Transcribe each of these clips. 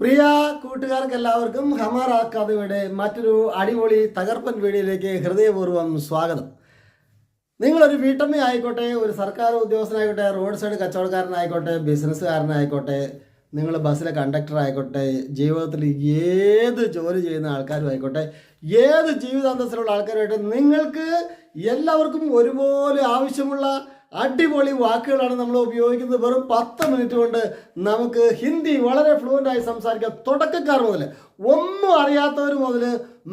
പ്രിയ കൂട്ടുകാർക്ക് എല്ലാവർക്കും ഹമാർ അക്കാദമിയുടെ മറ്റൊരു അടിപൊളി തകർപ്പൻ വീഡിയോയിലേക്ക് ഹൃദയപൂർവം സ്വാഗതം. നിങ്ങളൊരു വീട്ടമ്മ ആയിക്കോട്ടെ ഒരു സർക്കാർ ഉദ്യോഗസ്ഥനായിക്കോട്ടെ റോഡ് സൈഡ് കച്ചവടക്കാരനായിക്കോട്ടെ ബിസിനസ്സുകാരനായിക്കോട്ടെ നിങ്ങൾ ബസ്സിലെ കണ്ടക്ടർ ആയിക്കോട്ടെ ജീവിതത്തിൽ ഏത് ജോലി ചെയ്യുന്ന ആൾക്കാരും ആയിക്കോട്ടെ ഏത് ജീവിതാന്തസ്സിലുള്ള ആൾക്കാരുമായിട്ട് നിങ്ങൾക്ക് എല്ലാവർക്കും ഒരുപോലെ ആവശ്യമുള്ള അടിപൊളി വാക്കുകളാണ് നമ്മൾ ഉപയോഗിക്കുന്നത്. വെറും പത്ത് മിനിറ്റ് കൊണ്ട് നമുക്ക് ഹിന്ദി വളരെ ഫ്ലുവന്റ് ആയി സംസാരിക്കാം. തുടക്കക്കാർ മുതൽ ഒന്നും അറിയാത്തവർ മുതൽ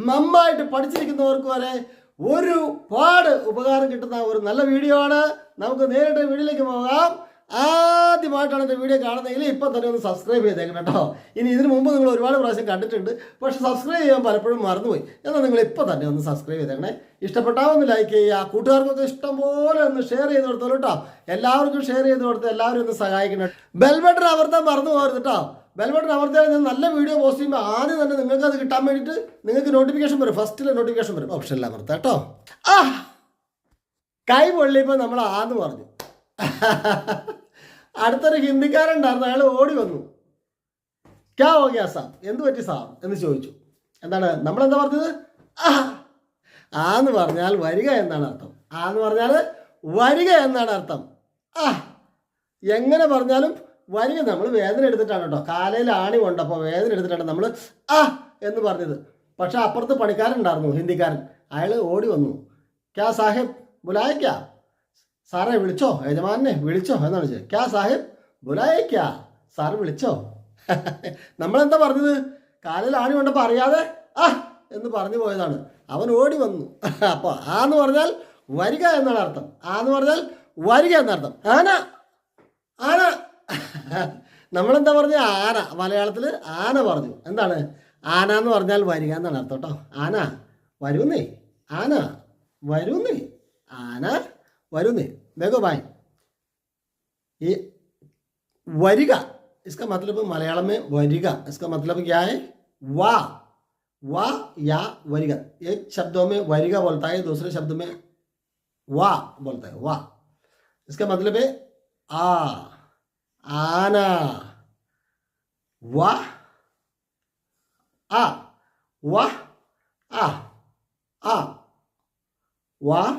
നന്നായിട്ട് പഠിച്ചിരിക്കുന്നവർക്ക് വരെ ഒരുപാട് ഉപകാരം കിട്ടുന്ന ഒരു നല്ല വീഡിയോ ആണ്. നമുക്ക് നേരിട്ട് വീഡിയോയിലേക്ക് പോകാം. ആദ്യമായിട്ടാണ് എന്റെ വീഡിയോ കാണുന്നതെങ്കിൽ ഇപ്പം തന്നെ ഒന്ന് സബ്സ്ക്രൈബ് ചെയ്തേക്കണം കേട്ടോ. ഇനി ഇതിനു മുമ്പ് നിങ്ങൾ ഒരുപാട് പ്രാവശ്യം കണ്ടിട്ടുണ്ട്. പക്ഷെ സബ്സ്ക്രൈബ് ചെയ്യാൻ പലപ്പോഴും മറന്നുപോയി. എന്നാൽ നിങ്ങൾ ഇപ്പം തന്നെ ഒന്ന് സബ്സ്ക്രൈബ് ചെയ്തേക്കണേ. ഇഷ്ടപ്പെട്ടാൽ ഒന്ന് ലൈക്ക് ചെയ്യുക. കൂട്ടുകാർക്കൊക്കെ ഇഷ്ടം പോലെ ഒന്ന് ഷെയർ ചെയ്ത് കൊടുത്തോളൂ കേട്ടോ. എല്ലാവർക്കും ഷെയർ ചെയ്ത് കൊടുത്ത് എല്ലാവരും ഒന്ന് സഹായിക്കണം. ബെൽ അവർത്താൻ മറന്നു പോകരുത് കേട്ടോ. ബെൽ ബട്ടൺ അമർത്തിയാൽ ഞാൻ നല്ല വീഡിയോ പോസ്റ്റ് ചെയ്യുമ്പോൾ ആദ്യം തന്നെ നിങ്ങൾക്ക് അത് കിട്ടാൻ വേണ്ടിയിട്ട് നിങ്ങൾക്ക് നോട്ടിഫിക്കേഷൻ വരും. ഫസ്റ്റിലെ നോട്ടിഫിക്കേഷൻ വരും. ഓപ്ഷനിൽ അമർത്താം കേട്ടോ. ആ കൈ പൊള്ളിയപ്പോൾ നമ്മൾ ആന്ന് പറഞ്ഞു. അടുത്തൊരു ഹിന്ദിക്കാരുണ്ടായിരുന്നു അയാൾ ഓടി വന്നു. ക്യാ ഹോ ഗ്യാ സാം എന്ത് പറ്റി സാം എന്ന് ചോദിച്ചു. എന്താണ് നമ്മളെന്താ പറഞ്ഞത്? ആ ആന്ന് പറഞ്ഞാൽ വരിക എന്നാണ് അർത്ഥം. ആന്ന് പറഞ്ഞാൽ വരിക എന്നാണ് അർത്ഥം. ആ എങ്ങനെ പറഞ്ഞാലും വരിക നമ്മൾ വേദന എടുത്തിട്ടാണ് കേട്ടോ. കാലയിൽ ആണി കൊണ്ടപ്പോൾ വേദന എടുത്തിട്ടാണ് നമ്മൾ ആ എന്ന് പറഞ്ഞത്. പക്ഷെ അപ്പുറത്ത് പണിക്കാരുണ്ടായിരുന്നു ഹിന്ദിക്കാരൻ. അയാൾ ഓടി വന്നു. ക്യാ സാഹേബ്? ബുലായിക്ക സാറെ വിളിച്ചോ? യജമാനെ വിളിച്ചോ? എന്നാണ് ചോദിച്ചത്. ക്യാ സാഹിബ്? ബുലായിക്ക സാറ് വിളിച്ചോ? നമ്മളെന്താ പറഞ്ഞത്? കാലിൽ ആണി കൊണ്ടപ്പോൾ അറിയാതെ? ആ എന്ന് പറഞ്ഞു പോയതാണ്. അവൻ ഓടി വന്നു. അപ്പോൾ ആ എന്ന് പറഞ്ഞാൽ വരിക എന്നാണ് അർത്ഥം. ആ എന്ന് പറഞ്ഞാൽ വരിക എന്നർത്ഥം ആന ആന. നമ്മളെന്താ പറഞ്ഞ? ആന. മലയാളത്തിൽ ആന പറഞ്ഞു. എന്താണ്? ആന എന്ന് പറഞ്ഞാൽ വരിക എന്നാണ് അർത്ഥം കേട്ടോ. ആന വരുന്നേ. ആന വരുന്നേ. ആന വരുന്നേ വേഗം വായി ये वरिगा, इसका मतलब मलयालम में वरिगा। इसका मतलब क्या है? वाह वाह या वरिगा। एक शब्दों में वरिगा बोलता है, दूसरे शब्द में वाह बोलता है वाह इसका मतलब है आ, आना वाह आ वाह आ आ वाह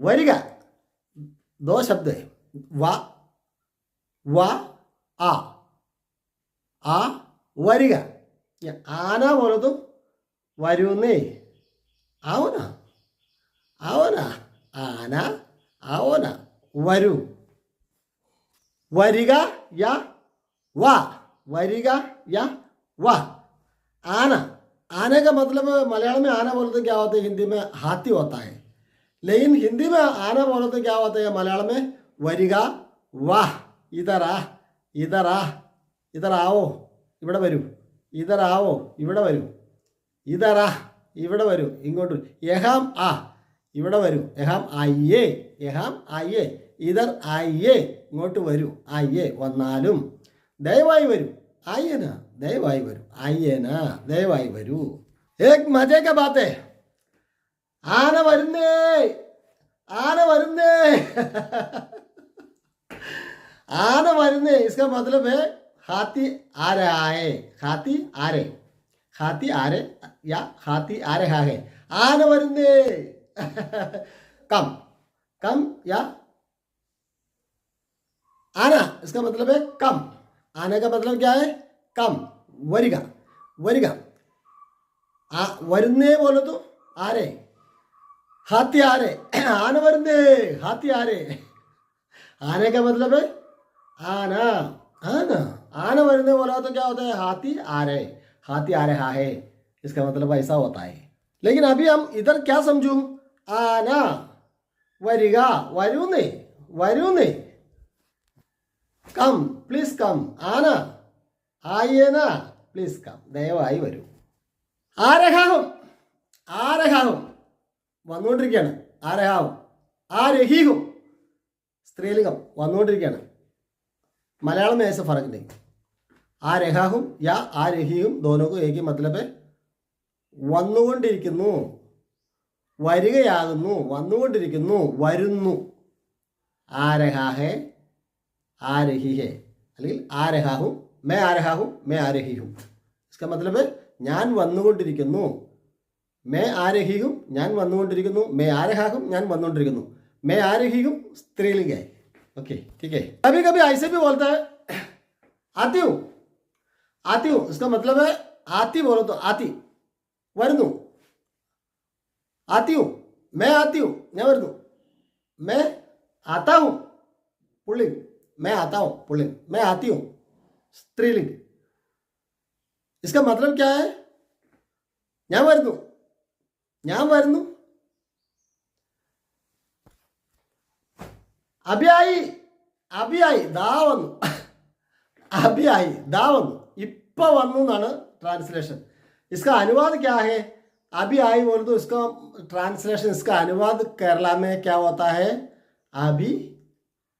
वरिगा दो शब्द है वाह वाह आ ആ വരിക ഞാൻ ആന പോലതും വരുന്നേ ആവന ആവന ആന ആവന വരൂ വരിക യ വാ വരിക യ वाह आना आने का मतलब मलयालम में आना बोलते क्या होता है हिंदी में हाथी होता है लेकिन हिंदी में आना बोले तो क्या होता है मलयालम में वरिगा वाह इधर आ इधर आ ഇതർ ആവോ ഇവിടെ വരൂ ഇതർ ആവോ ഇവിടെ വരൂ ഇതറാ ഇവിടെ വരൂ ഇങ്ങോട്ട് വരൂ. യഹാം ആ ഇവിടെ വരൂ യഹാം അയ്യേ യഹാം അയ്യേ ഇതർ അയ്യേ ഇങ്ങോട്ട് വരൂ അയ്യേ വന്നാലും ദയവായി വരൂ അയ്യന ദയവായി വരൂ അയ്യന ദയവായി വരൂ ഏക് മജേക്ക ബാത്തേ ആന വരുന്നേ ആന വരുന്നേ आना मरने इसका मतलब है हाथी आ रहा है हाथी आ रहे हाथी आ रहे या हाथी आ रहा है आना मरने कम कम या आना इसका मतलब है कम आने का मतलब क्या है कम वरिगा वरिगा आ वरने बोलो तो आ रहे हाथी आ रहे आना वरने हाथी आ रहे आने का मतलब है आना आना आना मरने बोला तो क्या होता है हाथी आ रहे हाथी आ रहा है इसका मतलब ऐसा होता है लेकिन अभी हम इधर क्या समझू आना വരിക വരൂന്നേ വരൂന്നേ കം പ്ലീസ് കം ആന ആയേന പ്ലീസ് കം ദയവായി വരൂ ആരഹാവും ആരഹാവും വന്നുകൊണ്ടിരിക്കുകയാണ്. ആ ആ രഹീഹും സ്ത്രീലിംഗം. വന്നുകൊണ്ടിരിക്കുകയാണ്. മലയാളം മേശ ഫറക്കിന്റെ ആ രഹാഹും യാ. ആ രഹീയും ദോനോക്കും ഏക്കും മത്തലബ് വന്നുകൊണ്ടിരിക്കുന്നു. വരികയാകുന്നു. വന്നുകൊണ്ടിരിക്കുന്നു. വരുന്നു. ആരഹാഹേ ആരഹിഹേ അല്ലെങ്കിൽ ആരഹാഹും മേ ആരഹാഹും മേ ആരഹിഹും ഇസ്ക മത്തലബ് ഞാൻ വന്നുകൊണ്ടിരിക്കുന്നു. മേ ആരഹിഹും ഞാൻ വന്നുകൊണ്ടിരിക്കുന്നു മേ ആരഹാഹും ഞാൻ വന്നുകൊണ്ടിരിക്കുന്നു മേ ആരഹിഹും സ്ത്രീലിംഗായി ओके ठीक है कभी कभी ऐसे भी बोलता है आती हूँ आती हूँ इसका मतलब है आती बोलो तो आती വരുന്നു आती हूँ मैं आती हूँ ഞാൻ വരുന്നു मैं आता हूँ पुल्लिंग मैं आता हूँ पुल्लिंग मैं आती हूँ स्त्रीलिंग इसका मतलब क्या है ഞാൻ വരുന്നു ഞാൻ വരുന്നു അഭിയായി അഭിയായി ദാ വന്നു അഭിയായി ദാ വന്നു ഇപ്പൊ വന്നു എന്നാണ് ട്രാൻസ്ലേഷൻ इसका अनुवाद क्या है अभी आई बोल तो इसका ट्रांसलेशन इसका अनुवाद केरला में क्या होता है अभी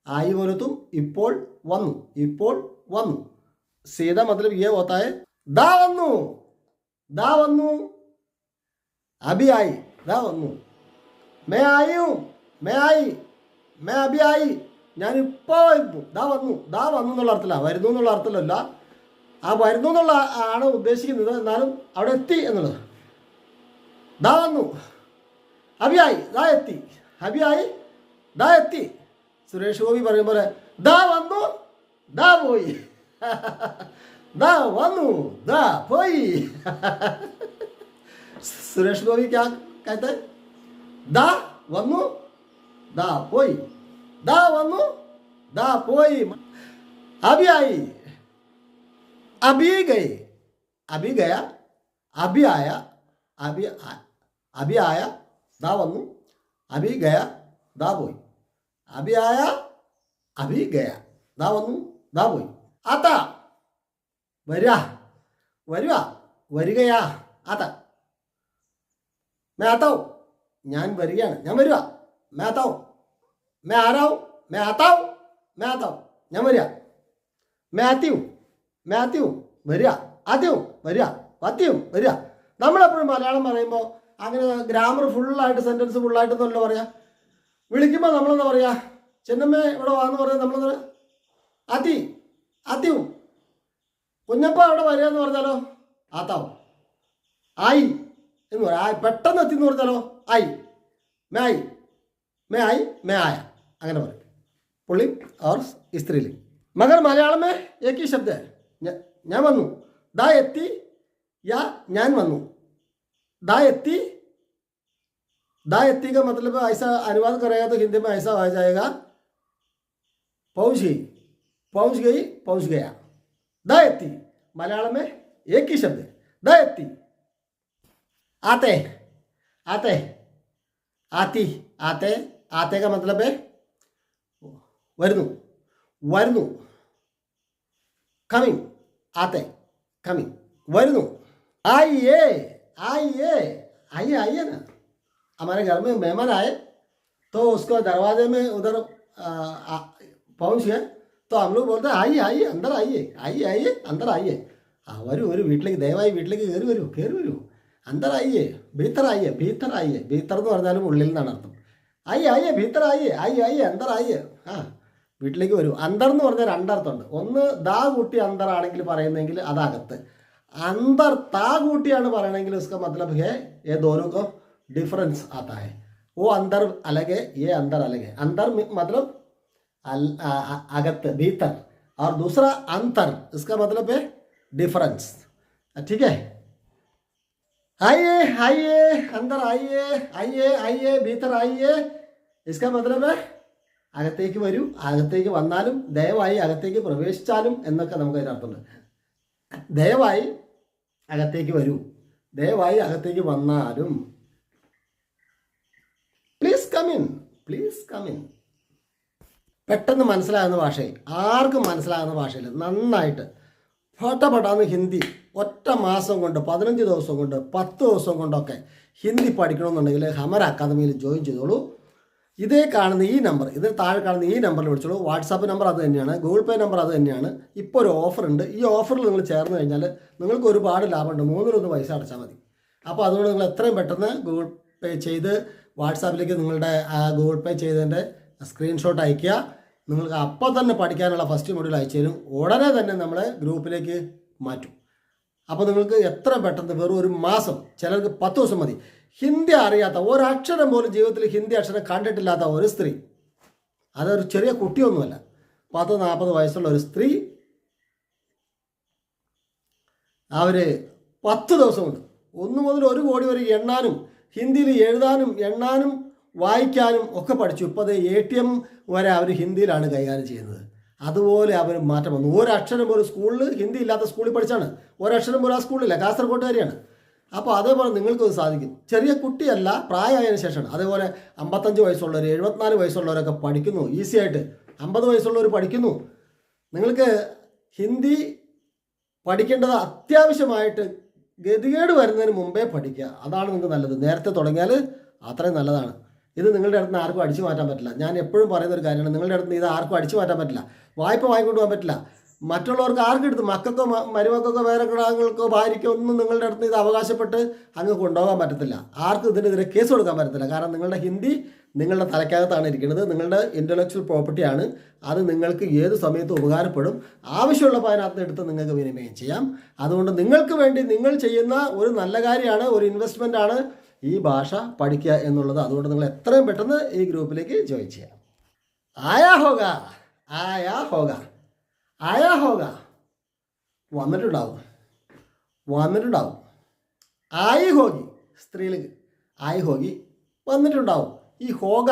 आई बोले तुम ഇപ്പോൾ വന്നു ഇപ്പോൾ വന്നു सीधा मतलब ये होता है ദാ വന്നു ദാ വന്നു അഭി आई ദാ വന്നു മേ ആയി മേ ആയി മേ അഭി ആയി ഞാൻ ഇപ്പോൾ ദാ വന്നു ദാ വന്നു എന്നുള്ള അർത്ഥത്തിലാണ് വരുന്നു എന്നുള്ള അർത്ഥമല്ല ആ വരുന്നു എന്നുള്ള ആണ് ഉദ്ദേശിക്കുന്നത്. എന്നാലും അവിടെ എത്തി എന്നുള്ളത്. ദാ വന്നു. അബിയായി ദാ എത്തി. അബിയായി ദാ എത്തി. സുരേഷ് ഗോപി പറയും പോലെ ദാ വന്നു ദാ പോയി. ദാ വന്നു ദാ പോയി. സുരേഷ് ഗോപി ക്യാ कहते हैं? ദാ വന്നു ദാ പോയി ദാ വന്നു ദാ പോയി അഭിയായി अभी गए अभी गया अभी आया अभी आ, अभी आया ദാ വന്നു അഭി ഗയ ദാ പോയി അഭി ആയ അഭി ഗയ ദാ വന്നു ദാ പോയി ആത്ത വരിക വരിക വരികയാ ആത്ത മേ ആത്താവും ഞാൻ വരികയാണ്. ഞാൻ വരിക. മേത്താവ്. മേ ആരാവും? മേത്താവ് മേത്താവ്. ഞാൻ വരിക. മാത്യു മാത്യു വരിക. ആദ്യവും വരിക. പത്യവും വരിക. നമ്മളെപ്പോഴും മലയാളം പറയുമ്പോൾ അങ്ങനെ ഗ്രാമർ ഫുള്ളായിട്ട് സെന്റൻസ് ഫുള്ളായിട്ടൊന്നുമല്ല പറയാ. വിളിക്കുമ്പോൾ നമ്മളെന്താ പറയുക ചെന്നമ്മ ഇവിടെ വാന്ന് പറയുന്നത് നമ്മളെന്താ പറയുക അതി അത്യവും കുഞ്ഞപ്പ അവിടെ വരിക എന്ന് പറഞ്ഞാലോ? ആത്താവും. ആയി. എന്ന് പറയാം ആ പെട്ടെന്ന് എത്തി എന്ന് പറഞ്ഞാലോ ആയി മേ ആയി മേ ആയി മേ ആയ അങ്ങനെ പറയും പുള്ളി ഓർ സ്ത്രീലിംഗ് മഗർ മലയാളം में एक ही शब्द है ഞ- ഞാൻ വന്നു ദാ എത്തി യാ ഞാൻ വന്നു ദാ എത്തി ദാ എത്തി का मतलब ऐसा अनुवाद करेगा तो हिंदी में ऐसा हो जाएगा पहुंच गई पहुंच गई पहुंच गया दा एत्ती मलयालम में एक ही शब्द है दा एत्ती आते आते आती आते आते का मतलब है വരുന്നു വരുന്നു കമ്മിങ് आते कमिंग വരുന്നു आइए आइए आइए आइए ना हमारे घर में मेहमान आए तो उसको दरवाजे में उधर आ, आ, पहुंच गए तो हम लोग बोलते हैं आइए आइए अंदर आइए आइए आइए अंदर आइए ആ വരൂ വരൂ വീട്ടിലേക്ക് ദയവായി വീട്ടിലേക്ക് കയറി വരൂ കയറി വരൂ അന്തർ ആയിയെ ഭീത്തർ ആയിയെ ഭീത്തർ ആയിയെ ഭീത്തർ എന്ന് പറഞ്ഞാലും ഉള്ളിൽ നിന്നാണ് അർത്ഥം ആയി ആയിയെ ഭീത്തർ ആയിയെ ആയി ആയിയെ അന്തർ ആയിയെ ആ വീട്ടിലേക്ക് വരൂ അന്തർ എന്ന് പറഞ്ഞാൽ രണ്ടർത്ഥമുണ്ട് ഒന്ന് ദാ കൂട്ടി അന്തർ ആണെങ്കിൽ പറയുന്നെങ്കിൽ അത് അകത്ത് अंदर ता കൂട്ടിയാണ് പറയണമെങ്കിൽ इसका मतलब है ये दोनों को डिफरेंस आता है वो अंदर अलग है ये अंदर अलग है अंदर में- मतलब अल- आ- आ- अगत भीतर और दूसरा अंतर इसका मतलब है डिफरेंस ठीक है आइए आइए अंदर आइए आइए आइए भीतर आइए इसका मतलब है അകത്തേക്ക് വരൂ അകത്തേക്ക് വന്നാലും ദയവായി അകത്തേക്ക് പ്രവേശിച്ചാലും എന്നൊക്കെ നമുക്ക് അതിനർത്ഥമുണ്ട് ദയവായി അകത്തേക്ക് വരൂ ദയവായി അകത്തേക്ക് വന്നാലും പ്ലീസ് കമിൻ പ്ലീസ് കമിൻ പെട്ടെന്ന് മനസ്സിലാകുന്ന ഭാഷയിൽ ആർക്കും മനസ്സിലാകുന്ന ഭാഷയിൽ നന്നായിട്ട് ഫട്ടപ്പെട്ടാന്ന് ഹിന്ദി ഒറ്റ മാസം കൊണ്ട് പതിനഞ്ച് ദിവസം കൊണ്ട് പത്ത് ദിവസം കൊണ്ടൊക്കെ ഹിന്ദി പഠിക്കണമെന്നുണ്ടെങ്കിൽ ഹമർ അക്കാദമിയിൽ ജോയിൻ ചെയ്തോളൂ. ഇതേ കാണുന്ന ഈ നമ്പർ ഇതിൽ താഴെ കാണുന്ന ഈ നമ്പറിൽ വിളിച്ചോളൂ. വാട്സാപ്പ് നമ്പർ അത് തന്നെയാണ് ഗൂഗിൾ പേ നമ്പർ അത് തന്നെയാണ്. ഇപ്പോൾ ഒരു ഓഫർ ഉണ്ട്. ഈ ഓഫറിൽ നിങ്ങൾ ചേർന്ന് കഴിഞ്ഞാൽ നിങ്ങൾക്ക് ഒരുപാട് ലാഭമുണ്ട്. മൂന്നിലൊന്ന് പൈസ അടച്ചാൽ മതി. അപ്പോൾ അതുകൊണ്ട് നിങ്ങൾ എത്രയും പെട്ടെന്ന് ഗൂഗിൾ പേ ചെയ്ത് വാട്സാപ്പിലേക്ക് നിങ്ങളുടെ ഗൂഗിൾ പേ ചെയ്തതിന്റെ സ്ക്രീൻഷോട്ട് അയയ്ക്കുക. നിങ്ങൾക്ക് അപ്പം തന്നെ പഠിക്കാനുള്ള ഫസ്റ്റ് മൊഡ്യൂൾ അയച്ചു തരും ഉടനെ തന്നെ നമ്മൾ ഗ്രൂപ്പിലേക്ക് മാറ്റും. അപ്പോൾ നിങ്ങൾക്ക് എത്ര പെട്ടെന്ന് വെറും ഒരു മാസം ചിലർക്ക് പത്ത് ദിവസം മതി. ഹിന്ദി അറിയാത്ത ഒരക്ഷരം പോലും ജീവിതത്തിൽ ഹിന്ദി അക്ഷരം കണ്ടിട്ടില്ലാത്ത ഒരു സ്ത്രീ. അതൊരു ചെറിയ കുട്ടിയൊന്നുമല്ല. പത്ത് നാൽപ്പത് വയസ്സുള്ള ഒരു സ്ത്രീ. അവർ പത്ത് ദിവസമുണ്ട്. ഒന്ന് മുതൽ ഒരു കോടി വരെ എണ്ണാനും ഹിന്ദിയിൽ എഴുതാനും എണ്ണാനും വായിക്കാനും ഒക്കെ പഠിച്ചു. ഇപ്പോൾ അത് എ ടി എം വരെ അവർ ഹിന്ദിയിലാണ് കൈകാര്യം ചെയ്യുന്നത്. അതുപോലെ അവർ മാറ്റം വന്നു. ഒരക്ഷരം ഒരു സ്കൂളിൽ ഹിന്ദി ഇല്ലാത്ത സ്കൂളിൽ പഠിച്ചാണ്. ഒരക്ഷരം പോലും ആ സ്കൂളിലില്ല കാസർഗോട്ടുകാരിയാണ് അപ്പോൾ അതേപോലെ നിങ്ങൾക്കത് സാധിക്കും. ചെറിയ കുട്ടിയല്ല പ്രായമായതിനു ശേഷമാണ്. അതേപോലെ അമ്പത്തഞ്ച് വയസ്സുള്ളവർ എഴുപത്തിനാല് വയസ്സുള്ളവരൊക്കെ പഠിക്കുന്നു ഈസി ആയിട്ട്. അമ്പത് വയസ്സുള്ളവർ പഠിക്കുന്നു. നിങ്ങൾക്ക് ഹിന്ദി പഠിക്കേണ്ടത് അത്യാവശ്യമായിട്ട് ഗതികേട് വരുന്നതിന് മുമ്പേ പഠിക്കുക. അതാണ് നിങ്ങൾക്ക് നല്ലത്. നേരത്തെ തുടങ്ങിയാൽ അത്രയും നല്ലതാണ്. ഇത് നിങ്ങളുടെ അടുത്ത് നിന്ന് ആർക്കും അടിച്ചു മാറ്റാൻ പറ്റില്ല. ഞാൻ എപ്പോഴും പറയുന്ന ഒരു കാര്യമാണ് നിങ്ങളുടെ അടുത്ത് നിന്ന് ഇത് ആർക്കും അടിച്ചു മാറ്റാൻ പറ്റില്ല. വായ്പ വാങ്ങിക്കൊണ്ട് പോകാൻ പറ്റില്ല. മറ്റുള്ളവർക്ക് ആർക്കും എടുത്ത്? മക്കൾക്കോ മരുമക്കൾക്കോ വേറെ കിടാങ്ങൾക്കോ ഭാര്യയ്ക്കോ ഒന്നും നിങ്ങളുടെ അടുത്ത് ഇത് അവകാശപ്പെട്ട് അങ്ങ് കൊണ്ടുപോകാൻ പറ്റത്തില്ല. ആർക്കും ഇതിനെതിരെ കേസ് കൊടുക്കാൻ പറ്റത്തില്ല. കാരണം നിങ്ങളുടെ ഹിന്ദി നിങ്ങളുടെ തലക്കകത്താണ് ഇരിക്കുന്നത്. നിങ്ങളുടെ ഇന്റലക്ച്വൽ പ്രോപ്പർട്ടിയാണ് അത് നിങ്ങൾക്ക് ഏത് സമയത്തും ഉപകാരപ്പെടും. ആവശ്യമുള്ളപ്പോൾ അതിനകത്ത് എടുത്ത് നിങ്ങൾക്ക് വിനിമയം ചെയ്യാം. അതുകൊണ്ട് നിങ്ങൾക്ക് വേണ്ടി നിങ്ങൾ ചെയ്യുന്ന ഒരു നല്ല കാര്യമാണ് ഒരു ഇൻവെസ്റ്റ്മെന്റ് ആണ് ഈ ഭാഷ പഠിക്കുക എന്നുള്ളത് അതുകൊണ്ട് നിങ്ങൾ എത്രയും പെട്ടെന്ന് ഈ ഗ്രൂപ്പിലേക്ക് ജോയിൻ ചെയ്യാം ആയാ ഹോക ആയാ ഹോക ആയാ ഹോക വന്നിട്ടുണ്ടാവും വന്നിട്ടുണ്ടാവും. ആയി ഹോഗി സ്ത്രീലിംഗ്. ആയി ഹോഗി വന്നിട്ടുണ്ടാവും. ഈ ഹോഗ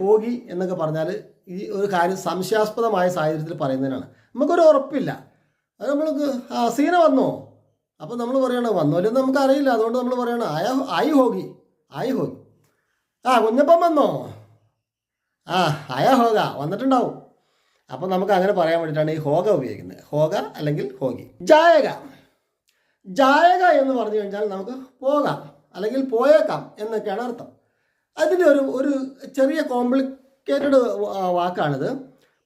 ഹോഗി എന്നൊക്കെ പറഞ്ഞാൽ ഈ ഒരു കാര്യം സംശയാസ്പദമായ സാഹചര്യത്തിൽ പറയുന്നതിനാണ്. നമുക്കൊരു ഉറപ്പില്ല. അത് നമ്മൾക്ക് സീന വന്നോ? അപ്പോൾ നമ്മൾ പറയണം നമുക്ക് അറിയില്ല അതുകൊണ്ട് നമ്മൾ പറയണം ആയ ആയി ഹോഗി ആയി ഹോഗി ആ കുഞ്ഞപ്പം വന്നോ? ആ ആയ ഹോഗ വന്നിട്ടുണ്ടാവും. അപ്പോൾ നമുക്ക് അങ്ങനെ പറയാൻ വേണ്ടിയിട്ടാണ് ഈ ഹോഗ ഉപയോഗിക്കുന്നത്. ഹോഗ അല്ലെങ്കിൽ ഹോഗി ജായക. ജായക എന്ന് പറഞ്ഞു കഴിഞ്ഞാൽ നമുക്ക് പോകാം അല്ലെങ്കിൽ പോയേക്കാം എന്നൊക്കെയാണ് അർത്ഥം. അതിന്റെ ഒരു ഒരു ചെറിയ കോംപ്ലിക്കേറ്റഡ് വാക്കാണിത്.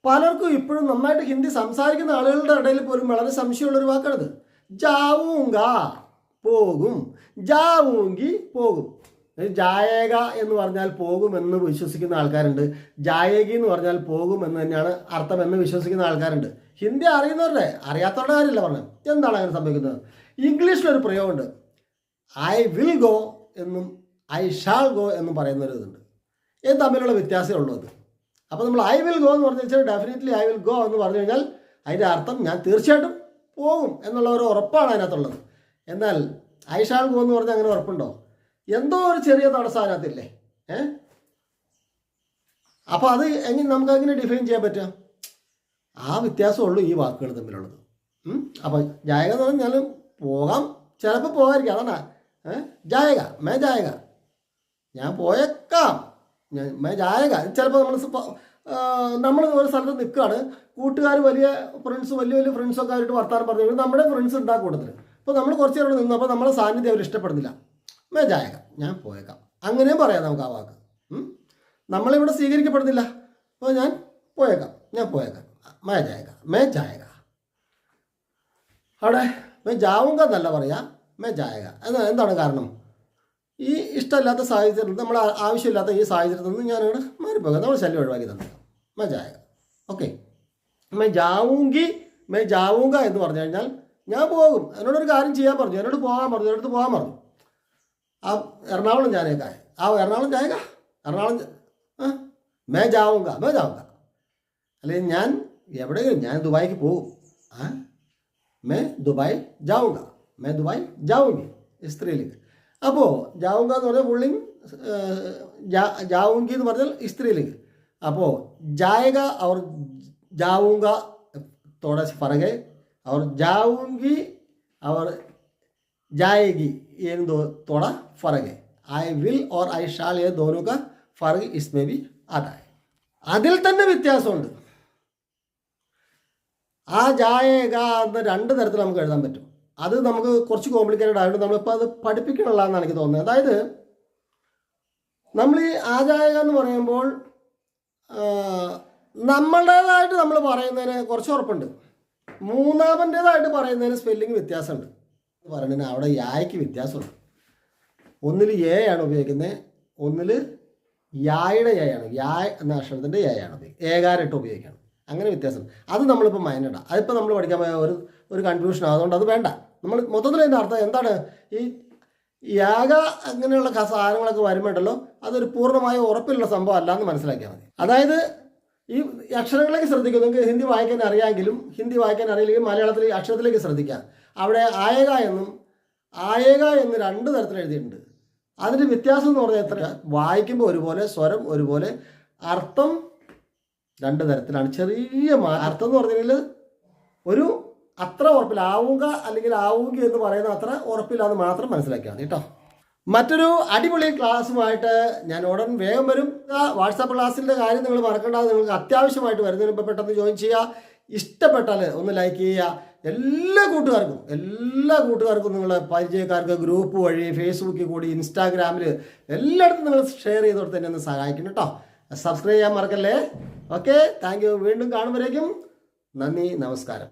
പലർക്കും ഇപ്പോഴും നന്നായിട്ട് ഹിന്ദി സംസാരിക്കുന്ന ആളുകളുടെ ഇടയിൽ പോലും വളരെ സംശയമുള്ളൊരു വാക്കാണിത്. ജാവൂങ്ക പോകും. ജാവൂങ്കി പോകും. ജായേക എന്ന് പറഞ്ഞാൽ പോകുമെന്ന് വിശ്വസിക്കുന്ന ആൾക്കാരുണ്ട്. ജായേകി എന്ന് പറഞ്ഞാൽ പോകും എന്ന് തന്നെയാണ് അർത്ഥം എന്ന് വിശ്വസിക്കുന്ന ആൾക്കാരുണ്ട്. ഹിന്ദി അറിയുന്നവരുടെ അറിയാത്തവരുടെ കാര്യമല്ല പറഞ്ഞത്. എന്താണ് അങ്ങനെ സംഭവിക്കുന്നത്? ഇംഗ്ലീഷിലൊരു പ്രയോഗമുണ്ട്. ഐ വിൽ ഗോ എന്നും ഐ ഷാൾ ഗോ എന്നും പറയുന്ന ഒരു ഇതുണ്ട്. ഇത് തമ്മിലുള്ള വ്യത്യാസമേ ഉള്ളൂ അത്. അപ്പോൾ നമ്മൾ ഐ വിൽ ഗോ എന്ന് പറഞ്ഞു വെച്ചാൽ ഡെഫിനറ്റ്ലി ഐ വിൽ ഗോ എന്ന് പറഞ്ഞു കഴിഞ്ഞാൽ അതിന്റെ അർത്ഥം ഞാൻ തീർച്ചയായിട്ടും പോകും എന്നുള്ള ഒരു ഉറപ്പാണ് അതിനകത്തുള്ളത്. എന്നാൽ ഐഷാൾ പോകുമെന്ന് പറഞ്ഞാൽ അങ്ങനെ ഉറപ്പുണ്ടോ? എന്തോ ഒരു ചെറിയ തടസ്സം അതിനകത്തില്ലേ? ഏ? അപ്പോൾ അത് എങ്ങനെ നമുക്ക് എങ്ങനെ ഡിഫൈൻ ചെയ്യാൻ പറ്റുക? ആ വ്യത്യാസമുള്ളൂ ഈ വാക്കുകൾ തമ്മിലുള്ളത്? അപ്പോൾ ജായക എന്ന് പറഞ്ഞാൽ പോകാം. ചിലപ്പോൾ പോകാതിരിക്കാം. അതാണ് ജായക മേ ജായക. ഞാൻ പോയേക്കാം. മേ ജായക. ചിലപ്പോൾ നമ്മൾ നമ്മൾ ഒരു സ്ഥലത്ത് നിൽക്കുകയാണ് കൂട്ടുകാർ വലിയ ഫ്രണ്ട്സ് വലിയ വലിയ ഫ്രണ്ട്സ് ഒക്കെ ആയിട്ട് വർത്താനം പറഞ്ഞു നമ്മുടെ ഫ്രണ്ട്സ് ഉണ്ടാകും അപ്പോൾ നമ്മൾ കുറച്ച് നേരം നിന്നു. അപ്പോൾ നമ്മളെ സാന്നിധ്യം അവർ ഇഷ്ടപ്പെടുന്നില്ല. മേജായകം ഞാൻ പോയേക്കാം. അങ്ങനെയും പറയാം നമുക്ക് ആ വാക്ക്? നമ്മളിവിടെ സ്വീകരിക്കപ്പെടുന്നില്ല. അപ്പോൾ ഞാൻ പോയേക്കാം. ഞാൻ പോയേക്കാം. മേ ജായക. മേ ജായക. അവിടെ മേ ജാവുങ്ക എന്നല്ല പറയാ. മേ ജായക. എന്താണ് കാരണം? ഇഷ്ടമല്ലാത്ത സാഹചര്യത്തിൽ നമ്മൾ ആവശ്യമില്ലാത്ത ഈ സാഹചര്യത്തിൽ നിന്ന് ഞാനവിടെ മാറിപ്പോകാം. നമ്മൾ ശല്യം ഒഴിവാക്കി തന്നെ മജായ ഓക്കെ. മേ ജാവൂങ്കി മേ ജാവൂങ്ക എന്ന് പറഞ്ഞു കഴിഞ്ഞാൽ ഞാൻ പോകും. എന്നോടൊരു കാര്യം ചെയ്യാൻ പറഞ്ഞു. എന്നോട് പോകാൻ പറഞ്ഞു. എന്നോട് പോകാൻ പറഞ്ഞു. ആ എറണാകുളം ഞാനേക്ക ആ എറണാകുളം ജായക എറണാകുളം മേ ജാവൂങ്ക മേ ജാവൂങ്ക. അല്ലെങ്കിൽ ഞാൻ എവിടെയെങ്കിലും ഞാൻ ദുബായിക്ക് പോകും. ആ. മേ ദുബായ് ജാവൂങ്ക. മേ ദുബായ് ജാവൂങ്കി. സ്ത്രീലിംഗ്. അപ്പോൾ ജാവുങ്ക എന്ന് പറഞ്ഞാൽ പുള്ളിങ് ജാവുങ്കി എന്ന് പറഞ്ഞാൽ സ്ത്രീലിംഗ് അപ്പോൾ जाएगा और जाऊंगा थोड़ा सा फर्क है और जाऊंगी और जाएगी ये दो थोड़ा फर्क है आई विल और आई शाल ये दोनों का फर्क इसमें भी आता है അതിൽ തന്നെ വ്യത്യാസമുണ്ട് ആ ജായേക എന്ന രണ്ട് തരത്തിൽ നമുക്ക് എഴുതാൻ പറ്റും അത് നമുക്ക് കുറച്ച് കോംപ്ലിക്കേറ്റഡ് ആയതുകൊണ്ട് നമ്മളിപ്പോൾ അത് പഠിപ്പിക്കണമല്ല എന്നാണ് എനിക്ക് തോന്നുന്നത്. അതായത് നമ്മൾ ഈ ആചാരക എന്ന് പറയുമ്പോൾ നമ്മളുടേതായിട്ട് നമ്മൾ പറയുന്നതിന് കുറച്ച് ഉറപ്പുണ്ട്. മൂന്നാമന്റേതായിട്ട് പറയുന്നതിന് സ്പെല്ലിംഗ് വ്യത്യാസമുണ്ട്. പറയുന്നതിന് അവിടെ യായ്ക്ക് വ്യത്യാസമുണ്ട്. ഒന്നിൽ എ ആണ് ഉപയോഗിക്കുന്നത് ഒന്നിൽ യായുടെ യയാണ് യായ് എന്ന അക്ഷരത്തിന്റെ യയാണ് ഏകാരിട്ട് ഉപയോഗിക്കണം. അങ്ങനെ വ്യത്യാസം അത് നമ്മളിപ്പോൾ മൈൻഡാണ് അതിപ്പോൾ നമ്മൾ പഠിക്കാൻ പോയ ഒരു ഒരു കൺഫ്യൂഷൻ അതുകൊണ്ട് അത് വേണ്ട. നമ്മൾ മൊത്തത്തിൽ അതിന്റെ അർത്ഥം എന്താണ്? ഈ യാഗ അങ്ങനെയുള്ള സാധനങ്ങളൊക്കെ വരുമ്പോണ്ടല്ലോ അതൊരു പൂർണമായ ഉറപ്പിലുള്ള സംഭവം അല്ല എന്ന് മനസ്സിലാക്കിയാൽ മതി. അതായത് ഈ അക്ഷരങ്ങളിലേക്ക് ശ്രദ്ധിക്കും നിങ്ങൾക്ക് ഹിന്ദി വായിക്കാൻ അറിയാമെങ്കിലും ഹിന്ദി വായിക്കാൻ അറിയില്ലെങ്കിൽ മലയാളത്തിൽ അക്ഷരത്തിലേക്ക് ശ്രദ്ധിക്കാം. അവിടെ ആയക എന്നും ആയക എന്ന് രണ്ട് തരത്തിൽ എഴുതിയിട്ടുണ്ട്. അതിന്റെ വ്യത്യാസം എന്ന് പറഞ്ഞാൽ എത്ര? വായിക്കുമ്പോൾ ഒരുപോലെ സ്വരം ഒരുപോലെ അർത്ഥം രണ്ട് തരത്തിലാണ്. ചെറിയ അർത്ഥം എന്ന് പറഞ്ഞാൽ ഒരു അത്ര ഉറപ്പില്ല. ആവുക അല്ലെങ്കിൽ ആവുക എന്ന് പറയുന്ന അത്ര ഉറപ്പില്ലാന്ന് മാത്രം മനസ്സിലാക്കിയാൽ മതി കേട്ടോ. മറ്റൊരു അടിപൊളി ക്ലാസ്സുമായിട്ട് ഞാൻ ഉടൻ വേഗം വരും. വാട്സാപ്പ് ക്ലാസ്സിന്റെ കാര്യം നിങ്ങൾ മറക്കേണ്ട. നിങ്ങൾക്ക് അത്യാവശ്യമായിട്ട് വരുന്നതിന് ഇപ്പോൾ പെട്ടെന്ന് ജോയിൻ ചെയ്യുക. ഇഷ്ടപ്പെട്ടാൽ ഒന്ന് ലൈക്ക് ചെയ്യുക. എല്ലാ കൂട്ടുകാർക്കും എല്ലാ കൂട്ടുകാർക്കും നിങ്ങൾ പരിചയക്കാർക്ക് ഗ്രൂപ്പ് വഴി ഫേസ്ബുക്കിൽ കൂടി ഇൻസ്റ്റാഗ്രാമിൽ എല്ലായിടത്തും നിങ്ങൾ ഷെയർ ചെയ്ത് കൊടുത്ത് ഒന്ന് സഹായിക്കണം കേട്ടോ. സബ്സ്ക്രൈബ് ചെയ്യാൻ മറക്കല്ലേ? ഓക്കെ താങ്ക് യു വീണ്ടും കാണുമ്പോഴേക്കും നന്ദി നമസ്കാരം.